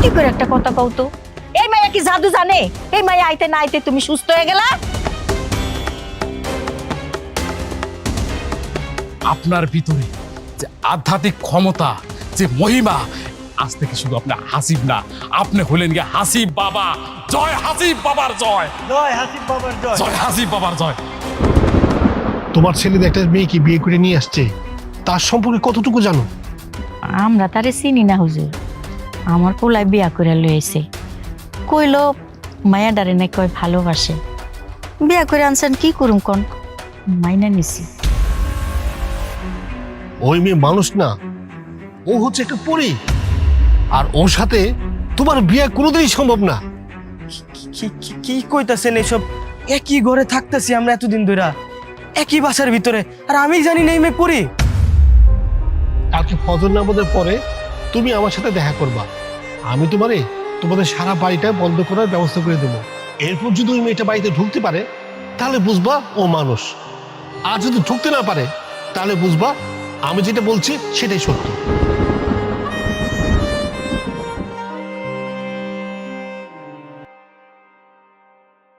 কি করে একটা কথা কও তো? এই মাইয়া কি জাদু জানে? এই মাইয়া আইতে না আইতে তুমি সুস্থ হয়ে গেলা? আপনার ভিতরে যে আধ্যাত্মিক ক্ষমতা যে মহিমা আজ থেকে শুধু আপনি হাসিব না আপনি হলেন গিয়ে হাসিব বাবা। জয় হাসিব বাবার জয়। জয় হাসিব বাবার জয়। জয় হাসিব বাবার জয়। তোমার ছেলে একটা মেয়ে কি বিয়ে করে নিয়ে আসছে? তার সম্পর্কে কতটুকু জানো? আমরা তারে চিনি না হুজুর। আমার পোলায় বিয়া করে লইছে কইল মায়া ডারে না কয় ভালোবাসে। বিয়া করে আনছেন কি করুম কন? মাইনা নিছি। ওই মেয়ে মানুষ না ও হচ্ছে একটা পরী। আর ওর সাথে তোমার বিয়ে কোনোদিনই সম্ভব না। কি কি- কি কইতাছেন এসব? একই ঘরে থাকতেছি আমরা এতদিন ধরে একই বাসার ভিতরে। আর আমি জানি না এই মেয়ে পড়ি কালকে ফজর নামাজের পরে তুমি আমার সাথে দেখা করবা। আমি তোমারে তোমাদের সারা বাড়িটা বন্ধ করার ব্যবস্থা করে দেবো। এরপর যদি ওই মেয়েটা বাড়িতে ঢুকতে পারে, তাহলে বুঝবা ও মানুষ। আর যদি ঢুকতে না পারে, তাহলে বুঝবা আমি যেটা বলছি সেটাই সত্য।